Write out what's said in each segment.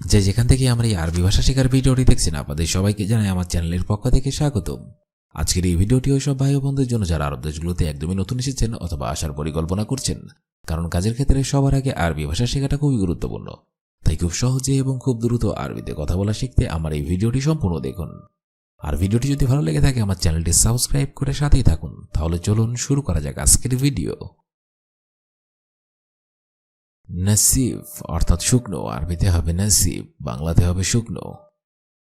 যে যেখান থেকে আমার এই আরবি ভাষা শেখার ভিডিওটি দেখছেন, আপনাদের সবাইকে জানাই আমার চ্যানেলের পক্ষ থেকে স্বাগতম। আজকের এই ভিডিওটি ওই সব ভাই বোনদের জন্য যারা আরব দেশগুলোতে একদমই নতুন এসেছেন অথবা আসার পরিকল্পনা করছেন, কারণ কাজের ক্ষেত্রে সবার আগে আরবি ভাষা শেখাটা খুবই গুরুত্বপূর্ণ। তাই খুব সহজে এবং খুব দ্রুত আরবিতে কথা বলা শিখতে আমার এই ভিডিওটি সম্পূর্ণ দেখুন। আর ভিডিওটি যদি ভালো লেগে থাকে, আমার চ্যানেলটি সাবস্ক্রাইব করে সাথেই থাকুন। তাহলে চলুন শুরু করা যাক আজকের ভিডিও। নাসিফ অর্থাৎ শুকনো, আরবিতে হবে নাসিব, বাংলাতে হবে শুকনো।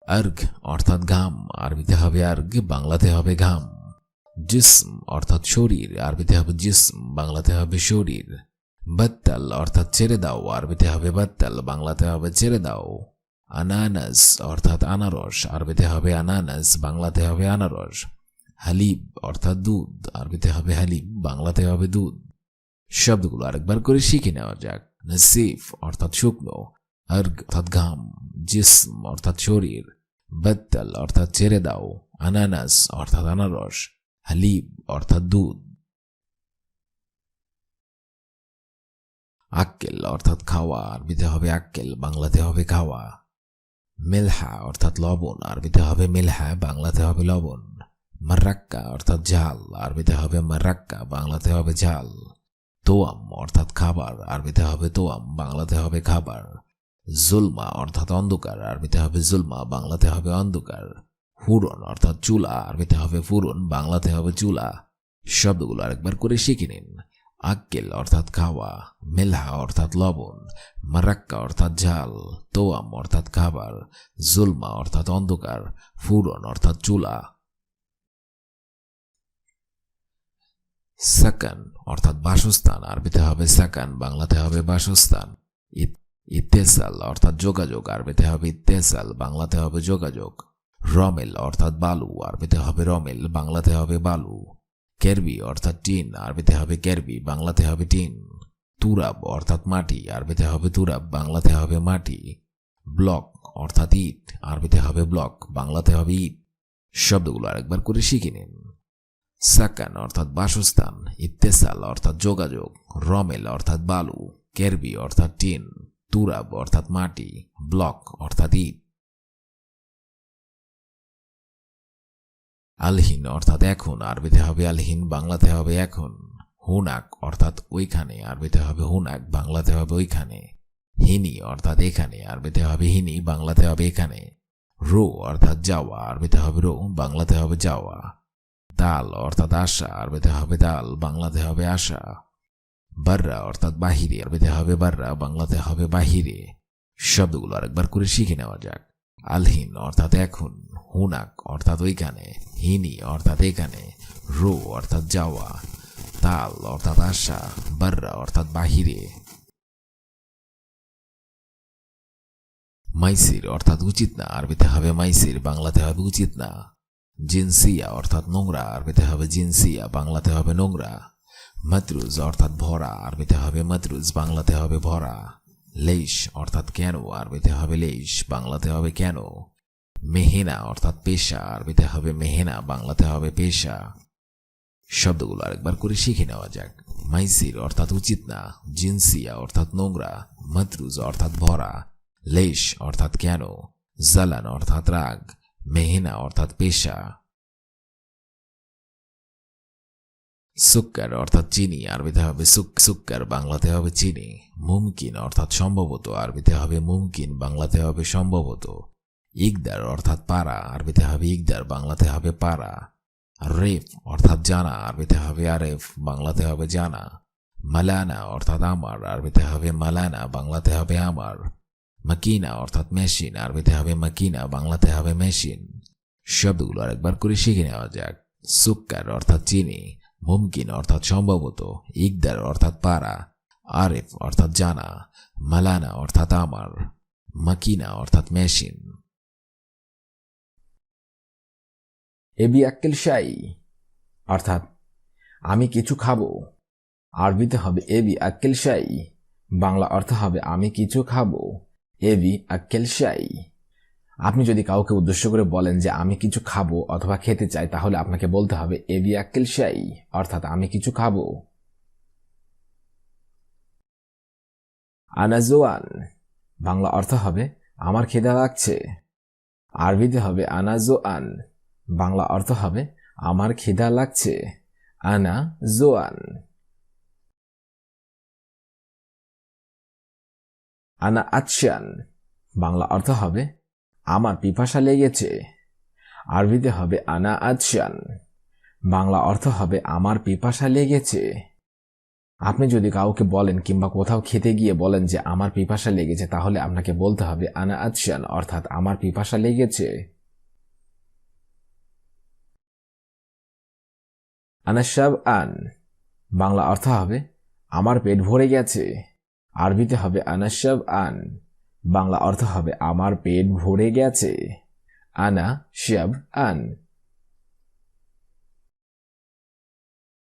আর্গ, অর্থাৎ ঘাম, আরবিতে হবে আর্গ, বাংলাতে হবে ঘাম। জিসম, অর্থাৎ শরীর, আরবিতে হবে জিসম, বাংলাতে হবে শরীর। বাত্তাল, অর্থাৎ ছেড়ে দাও, আরবিতে হবে বাত্তাল, বাংলাতে হবে ছেড়ে দাও। আনানাস, অর্থাৎ আনারস, আরবিতে হবে আনানাস, বাংলাতে হবে আনারস। হালিব, অর্থাৎ দুধ, আরবিতে হবে হালিব, বাংলাতে হবে দুধ। শব্দগুলো আরেকবার করে শিখে নেওয়া যাক। নসিফ, অর্থাৎ শুকনো। আর্গ, অর্থাৎ ঘাম। জিসম, অর্থাৎ শরীর। বাত্তাল, অর্থাৎ ছেড়ে দাও। আনানাস, অর্থাৎ আনারস। হালিব, অর্থাৎ দুধ। আক্কেল, অর্থাৎ খাওয়া। আরবিতে হবে আক্কেল, বাংলাতে হবে খাওয়া। মেলহা, অর্থাৎ লবণ। আরবিতে হবে মেলহা, বাংলাতে হবে লবণ। মার্রাক্কা অর্থাৎ ঝাল। আরবিতে হবে মার্রাক্কা বাংলাতে হবে ঝাল। তোয়াম অর্থাৎ খাবার। আরবিতে হবে তোয়াম বাংলাতে হবে খাবার। জুলমা, অর্থাৎ অন্ধকার। আরবিতে হবে জুলমা, বাংলাতে হবে অন্ধকার। হুরন, অর্থাৎ চুলা। আরবিতে হবে ফুরন বাংলাতে হবে চুলা। শব্দগুলো আরেকবার করে শিখে নিন। আক্কেল, অর্থাৎ খাওয়া। মেলহা, অর্থাৎ লবণ। মারাক্কা, অর্থাৎ ঝাল। তোয়াম অর্থাৎ খাবার। জুলমা, অর্থাৎ অন্ধকার। ফুরন অর্থাৎ চুলা। সাকান অর্থাৎ বাসস্থান। আরবিতে হবে সাকান বাংলাতে হবে বাসস্থান। ইত- ইত্তেসাল, অর্থাৎ যোগাযোগ। আরবিতে হবে ইত্তেসাল, বাংলাতে হবে যোগাযোগ। রমেল, অর্থাৎ বালু। আরবিতে হবে রমেল, বাংলাতে হবে বালু। কেরবি, অর্থাৎ টিন। আরবিতে হবে কেরবি, বাংলাতে হবে টিন। তুরাব, অর্থাৎ মাটি। আরবিতে হবে তুরাব, বাংলাতে হবে মাটি। ব্লক, অর্থাৎ ইট। আরবিতে হবে ব্লক, বাংলাতে হবে ইট। শব্দগুলো আরেকবার করে শিখে নিন। সাকান অর্থাৎ বাসস্থান, ইত্তেসাল অর্থাৎ যোগাযোগ, রমেল অর্থাৎ বালু, কেরবি অর্থাৎ টিন, তুরাব অর্থাৎ মাটি, ব্লক অর্থাৎ ইট। আলহিন অর্থাৎ এখন, আরবিতে হবে আলহিন, বাংলাতে হবে এখন। হুনাক অর্থাৎ ওইখানে, আরবিতে হবে হুনাক, বাংলাতে হবে ওইখানে। হিনি অর্থাৎ এখানে, আরবিতে হবে হিনি, বাংলাতে হবে এখানে। রো অর্থাৎ যাওয়া, আরবিতে হবে রো, বাংলাতে হবে যাওয়া। দাল অর্থাৎ আশা আরবিতে হবে দাল, বাংলাতে হবে আশা। বাররা, অর্থাৎ বাহিরে আরবিতে হবে বাররা, বাংলাতে হবে বাহিরে। শব্দগুলো আরেকবার করে শিখে নেওয়া যাক। আলহিন, অর্থাৎ এখন। হুনাক, অর্থাৎ ওইখানে। হিনি, অর্থাৎ এখানে। রো, অর্থাৎ যাওয়া। তাল, অর্থাৎ আশা। বাররা, অর্থাৎ বাহিরে। মাইসির, অর্থাৎ উচিত না। আরবিতে হবে মাইসির, বাংলাতে হবে উচিত না। জিনসিয়া, অর্থাৎ নোংরা, আরবিতে হবে জিনসিয়া, বাংলাতে হবে নোংরা। মাতরুজ, অর্থাৎ ভরা, আরবিতে হবে মাতরুজ, বাংলাতে হবে ভরা। লেইশ, অর্থাৎ কেন, আরবিতে হবে লেইশ, বাংলাতে হবে কেন। মেহেনা, অর্থাৎ পেশা, আরবিতে হবে মেহেনা, বাংলাতে হবে পেশা। শব্দগুলো আরেকবার করে শিখে নেওয়া যাক। মাইসির, অর্থাৎ উচিত না। জিনসিয়া, অর্থাৎ নোংরা। মাতরুজ, অর্থাৎ ভরা। লেশ অর্থাৎ কেন। জালান, অর্থাৎ রাগ। মেহেনা অর্থাৎ পেশা। সুক্কার অর্থাৎ চিনি, আরবিতে হবে সুক, সুক্কার, বাংলাতে হবে চিনি। মুমকিন অর্থাৎ সম্ভবত, আরবিতে হবে মুমকিন, বাংলাতে হবে সম্ভবত। ইকদার অর্থাৎ পারা, আরবিতে হবে ইকদার, বাংলাতে হবে পারা। রেফ অর্থাৎ জানা, আরবিতে হবে আরেফ, বাংলাতে হবে জানা। মালানা অর্থাৎ আমার, আরবিতে হবে মালানা, বাংলাতে হবে আমার। মাকিনা, অর্থাৎ মেশিন, আরবিতে হবে মাকিনা, বাংলাতে হবে মেশিন। শব্দগুলো আরেকবার করে শিখে নেওয়া যাক। সুক্কার অর্থাৎ চিনি, মুমকিন অর্থাৎ সম্ভবত, ইকদার অর্থাৎ পারা, আরেফ অর্থাৎ জানা, মালানা অর্থাৎ আমার, মাকিনা অর্থাৎ মেশিন। এবি আক্কেল শাই, অর্থাৎ আমি কিছু খাব। আরবিতে হবে এবি আক্কেল শাই, বাংলা অর্থ হবে আমি কিছু খাব। এবি আক্কেল শাই আপনি যদি কাউকে উদ্দেশ্য করে বলেন যে আমি কিছু খাব অথবা খেতে চাই, তাহলে আপনাকে বলতে হবে এবি আক্কেল শাই অর্থাৎ আমি কিছু খাব। আনাজোয়ান বাংলা অর্থ হবে, আমার খিদা লাগছে। আরবিতে হবে আনা জো আন বাংলা অর্থ হবে, আমার খিদা লাগছে। আনা জোয়ান আনা আচ্ছান। বাংলা অর্থ হবে, আমার পিপাসা লেগেছে। আরবিতে হবে আনা আচ্ছান। বাংলা অর্থ হবে, আমার পিপাসা লেগেছে। আপনি যদি কাউকে বলেন কিংবা কোথাও খেতে গিয়ে বলেন যে, আমার পিপাসা লেগেছে, তাহলে আপনাকে বলতে হবে আনা আচ্ছান, অর্থাৎ আমার পিপাসা লেগেছে। আনাসাব আন বাংলা অর্থ হবে, আমার পেট ভরে গেছে। আরবিতে হবে আনাসাব আন, বাংলা অর্থ হবে আমার পেট ভরে গেছে। আনা শাব আন।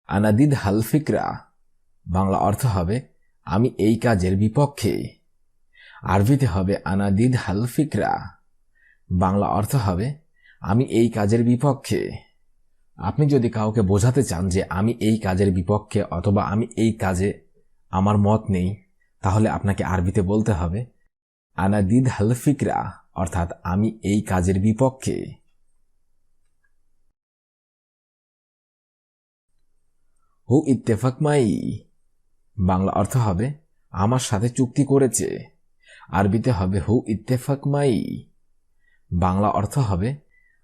আনাদিদ হাল ফিকরা, বাংলা অর্থ হবে আমি এই কাজের বিপক্ষে। আরবিতে হবে আনাদিদ হাল ফিকরা, বাংলা অর্থ হবে আমি এই কাজের বিপক্ষে। আপনি যদি কাউকে বোঝাতে চান যে আমি এই কাজের বিপক্ষে অথবা আমি এই কাজে, আমার মত নেই তাহলে আপনাকে আরবিতে বলতে হবে আনাদিদ হাল ফিকরা, অর্থাৎ আমি এই কাজের বিপক্ষে। হু ইত্তেফাক মাই, বাংলা অর্থ হবে, আমার সাথে চুক্তি করেছে। আরবিতে হবে হু ইত্তেফাক মাই, বাংলা অর্থ হবে,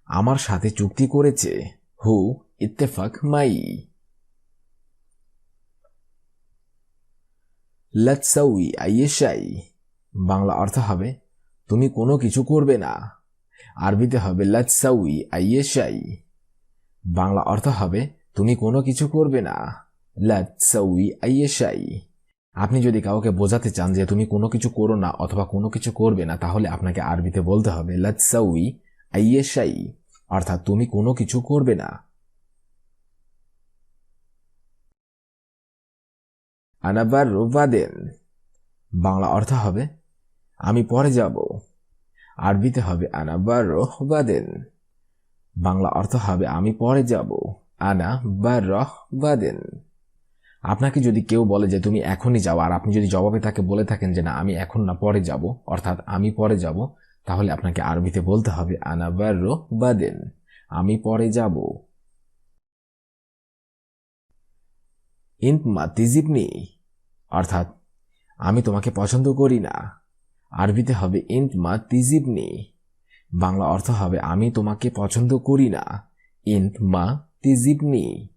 আমার সাথে চুক্তি করেছে। হু ইত্তেফাক মাই। লৎসাউই আইয়েশাই বাংলা অর্থ হবে, তুমি কোনো কিছু করবে না। আরবিতে হবে লৎসাউই আইয়েশাই বাংলা অর্থ হবে, তুমি কোনো কিছু করবে না। লৎসাউই আইয়েশাই আপনি যদি কাউকে বোঝাতে চান যে তুমি কোনো কিছু করো না অথবা কোনো কিছু করবে না, তাহলে আপনাকে আরবিতে বলতে হবে লৎসাউই আইয়েশাই অর্থাৎ তুমি কোনো কিছু করবে না। আনাবার রোবাদেন বাংলা অর্থ হবে, আমি পরে যাব। আরবিতে হবে আনাবার রহবাদেন বাংলা অর্থ হবে, আমি পরে যাব। আনা বা রহবাদেন আপনাকে যদি কেউ বলে যে তুমি এখনই যাও, আর আপনি যদি জবাবে তাকে বলে থাকেন যে না, আমি এখন না, পরে যাব, অর্থাৎ আমি পরে যাব, তাহলে আপনাকে আরবিতে বলতে হবে আনা বা রহবাদেন আমি পরে যাব। ইন্তমা তিজিবনি অর্থাৎ, আমি তোমাকে পছন্দ করি না। আরবিতে হবে ইন্ত ইন্তমা তিজিবনি। বাংলা অর্থ হবে, আমি তোমাকে পছন্দ করি না। ইন্ত ইন্তমা তিজিবনি।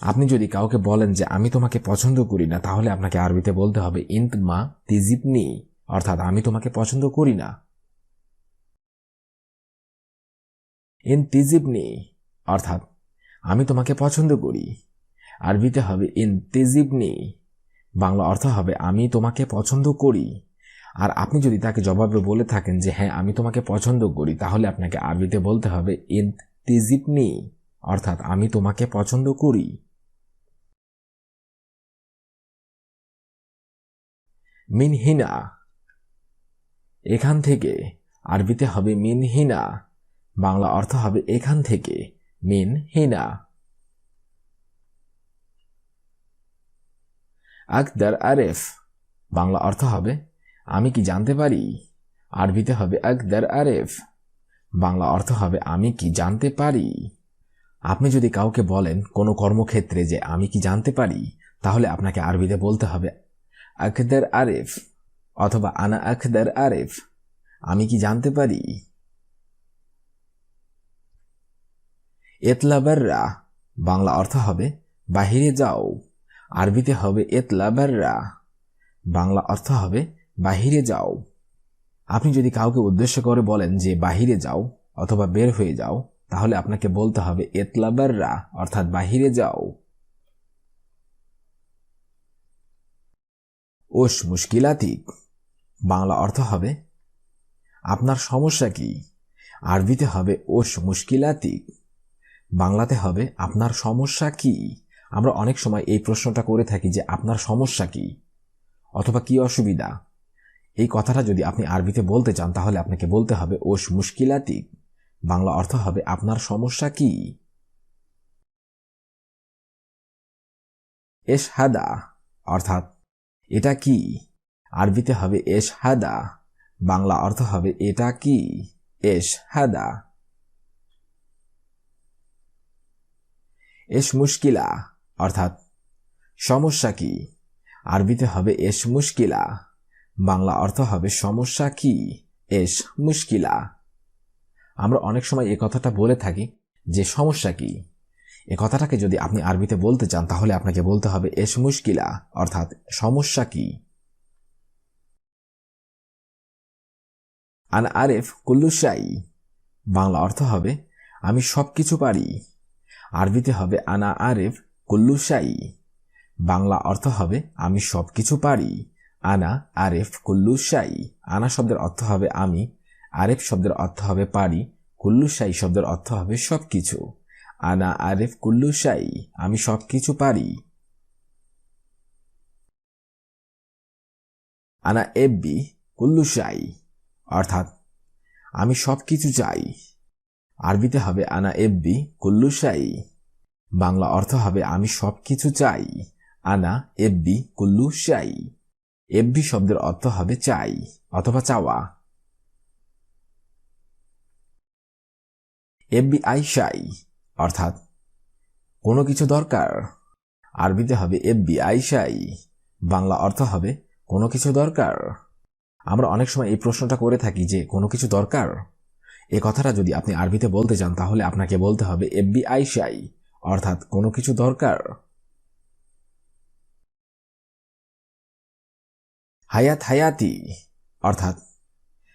আপনি যদি কাউকে বলেন যে, আমি তোমাকে পছন্দ করি না, তাহলে আপনাকে আরবিতে বলতে হবে ইন্ত ইন্তমা তিজিবনি। অর্থাৎ, আমি তোমাকে পছন্দ করি না। ইন তিজিবনি। অর্থাৎ, আমি তোমাকে পছন্দ করি। আরবিতে হবে ইন তিজিবনি। বাংলা অর্থ হবে, আমি তোমাকে পছন্দ করি। আর আপনি যদি তাকে জবাবে বলে থাকেন যে হ্যাঁ আমি তোমাকে পছন্দ করি, তাহলে আপনাকে আরবিতে বলতে হবে তিজিবনি অর্থাৎ, আমি তোমাকে পছন্দ করি। মিনহিনা। এখান থেকে, আরবিতে হবে মিনহিনা। বাংলা অর্থ হবে, এখান থেকে। মিন আকদার আরেফ। বাংলা অর্থ হবে, আমি কি জানতে পারি? আরবিতে হবে আকদার আরেফ। বাংলা অর্থ হবে, আমি কি জানতে পারি? আপনি যদি কাউকে বলেন কোনো কর্মক্ষেত্রে যে আমি কি জানতে পারি, তাহলে আপনাকে আরবিতে বলতে হবে, আকদার আরেফ অথবা আনা আকদার আরেফ। আমি কি জানতে পারি? এতলাবাররা। বাংলা অর্থ হবে, বাহিরে যাও। আরবিতে হবে এতলাবাররা। বাংলা অর্থ হবে বাহিরে যাও। আপনি যদি কাউকে উদ্দেশ্য করে বলেন যে বাহিরে যাও অথবা বের হয়ে যাও, তাহলে আপনাকে বলতে হবে এতলাবাররা, অর্থাৎ বাহিরে যাও। ওস মুশকিলাতিক। বাংলা অর্থ হবে, আপনার সমস্যা কি? আরবিতে হবে ওস মুশকিলাতিক। বাংলাতে হবে, আপনার সমস্যা কি? আমরা অনেক সময় এই প্রশ্নটা করে থাকি যে আপনার সমস্যা কি? অথবা কি অসুবিধা? এই কথাটা যদি আপনি আরবিতে বলতে চান, তাহলে আপনাকে বলতে হবে, ওস মুশকিলাতিক বাংলা অর্থ হবে, আপনার সমস্যা কি? এস হাদা অর্থাৎ, এটা কি? আরবিতে হবে এস হাদা বাংলা অর্থ হবে, এটা কি? এস হাদা এস মুশকিলা। অর্থাৎ সমস্যা কি? আরবিতে হবে এস মুশকিলা। বাংলা অর্থ হবে সমস্যা কি? এস মুশকিলা। আমরা অনেক সময় এ কথাটা বলে থাকি যে সমস্যা কি? এ কথাটাকে যদি আপনি আরবিতে বলতে চান, তাহলে আপনাকে বলতে হবে এস মুশকিলা, অর্থাৎ সমস্যা কি? আন আরেফ কুল্লুসাই বাংলা অর্থ হবে, আমি সব কিছু পারি। আরবিতে হবে আনা আরেফ কুল্লুসাই বাংলা অর্থ হবে, আমি সব কিছু পারি। আনা, আরেফ কুল্লুসাই আনা শব্দের অর্থ হবে, আমি। আরেফ শব্দের অর্থ হবে, পারি। কুল্লুসাই শব্দের অর্থ হবে সব কিছু আনা, আরেফ কুল্লুসাই আমি সব কিছু পারি। আনা এব্বি কুল্লুসাই অর্থাৎ, আমি সব কিছু চাই। আরবিতে হবে, আনা এব্বি কুল্লুসাই বাংলা অর্থ হবে, আমি সব কিছু চাই। আনা এব্বি কুল্লুসাই এব্বি শব্দের অর্থ হবে, চাই অথবা, চাওয়া। এব্বি আইসাই অর্থাৎ, কোনো কিছু দরকার। আরবিতে হবে এব্বি আইসাই বাংলা অর্থ হবে, কোনো কিছু দরকার। আমরা অনেক সময় এই প্রশ্নটা করে থাকি যে, কোনো কিছু দরকার? এ কথাটা যদি আপনি আরবিতে বলতে চান, তাহলে আপনাকে বলতে হবে এব্বি আইসাই অর্থাৎ কোনো কিছু দরকার। হায়াত হায়াতি, অর্থাৎ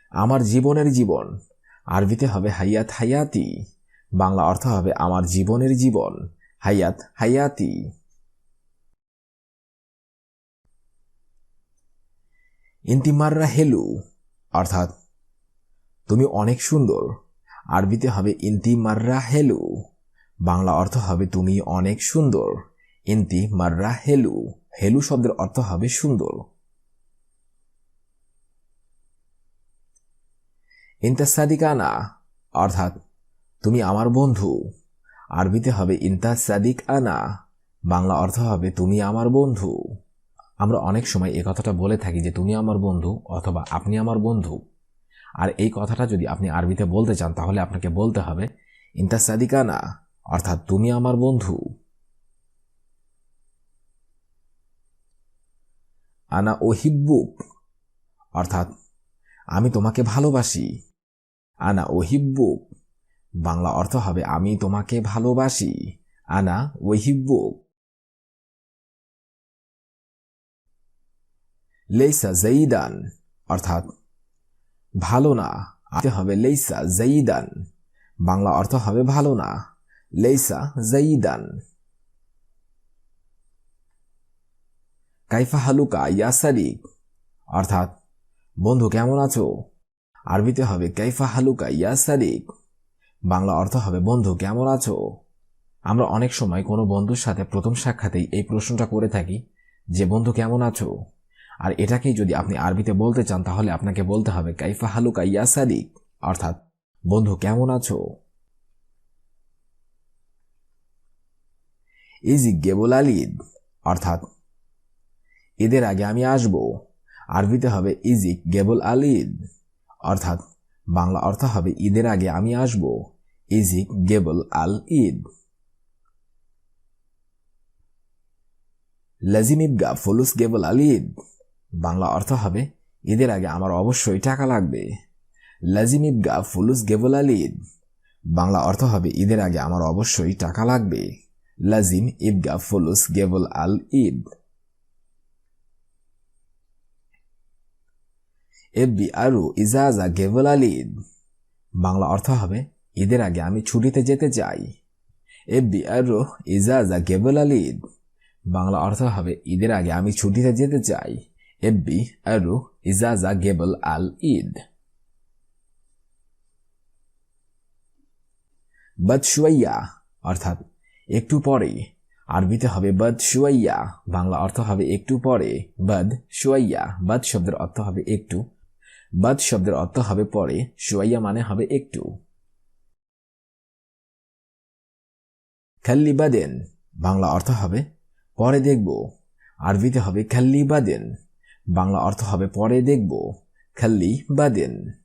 আমার জীবনের জীবন। আরবিতে হবে হাইয়াত হায়াতি, বাংলা অর্থ হবে আমার জীবনের জীবন। হায়াত হায়াতি। ইন্তিমাররা হেলু, অর্থাৎ তুমি অনেক সুন্দর। আরবিতে হবে ইন্তি মাররা হেলু। বাংলা অর্থ হবে তুমি অনেক সুন্দর। ইন্তি মাররা হেলু। হেলু শব্দের অর্থ হবে সুন্দর। ইন্তা সাদিকানা। অর্থাৎ, তুমি আমার বন্ধু। আরবিতে হবে ইন্তা সাদিক আনা বাংলা অর্থ হবে তুমি আমার বন্ধু। আমরা অনেক সময় এই কথাটা বলে থাকি যে তুমি আমার বন্ধু অথবা আপনি আমার বন্ধু। আর এই কথাটা যদি আপনি আরবিতে বলতে চান তাহলে আপনাকে বলতে হবে, ইন্তা সাদিকানা। অর্থাৎ তুমি আমার বন্ধু। আনা ওহিব্বুক, অর্থাৎ আমি তোমাকে ভালোবাসি। আনা ওহিব্বুক, বাংলা অর্থ হবে আমি তোমাকে ভালোবাসি। আনা ওহিব্বুক। লেইসা জঈদান, অর্থাৎ ভালো না, আতে হবে লেইসা জঈদান, বাংলা অর্থ হবে ভালো না। লেইসা জঈদান কাইফা হালুকা সাদিক অর্থাৎ, বন্ধু কেমন আছো? আরবিতে হবে কাইফা হালুকা ইয়া সাদিক বাংলা অর্থ হবে, বন্ধু কেমন আছো? আমরা অনেক সময় কোনো বন্ধুর সাথে প্রথম সাক্ষাতেই এই প্রশ্নটা করে থাকি, যে বন্ধু কেমন আছো? আর এটাকেই যদি আপনি আরবিতে বলতে চান, তাহলে আপনাকে বলতে হবে কাইফা হালুকা ইয়া সাদিক অর্থাৎ, বন্ধু কেমন আছো? ইজি গেবুল আলিদ অর্থাৎ ঈদের আগে আমি আসব। আরবিতে হবে ইজিক গেবুল আলিদ অর্থাৎ বাংলা অর্থ হবে ঈদের আগে আমি আসব। ইজিক গেবল আল ঈদ লাজিমিবগা ফুলুস গেবল আল ঈদ বাংলা অর্থ হবে ঈদের আগে আমার অবশ্যই টাকা লাগবে। লাজিমিবগা ফুলুস গেবল আল ঈদ বাংলা অর্থ হবে ঈদের আগে আমার অবশ্যই টাকা লাগবে। লাজিম ইবগা ফুলুস গেবল আল ঈদ এবি আরু ইজাজা গেবল আল ঈদ বাংলা অর্থ হবে ঈদের আগে আমি ছুটিতে যেতে চাই এবি আরু ইজাজা গেবল আল ঈদ বাংলা অর্থ হবে ঈদের আগে আমি ছুটিতে যেতে চাই এবি আরু ইজাজা গেবল আল ঈদ বদশুয়াইয়া অর্থাৎ একটু পরে। আরবিতে হবে বদ শুয়াইয়া, বাংলা অর্থ হবে একটু পরে। বদ শুয়াইয়া, বদ শব্দের অর্থ হবে একটু। বদ শব্দের অর্থ হবে পরে, শুয়াইয়া মানে হবে একটু। খাল্লি বাদেন, বাংলা অর্থ হবে পরে দেখব। আরবিতে হবে খাল্লি বাদেন, বাংলা অর্থ হবে পরে দেখব। খাল্লি বাদিন।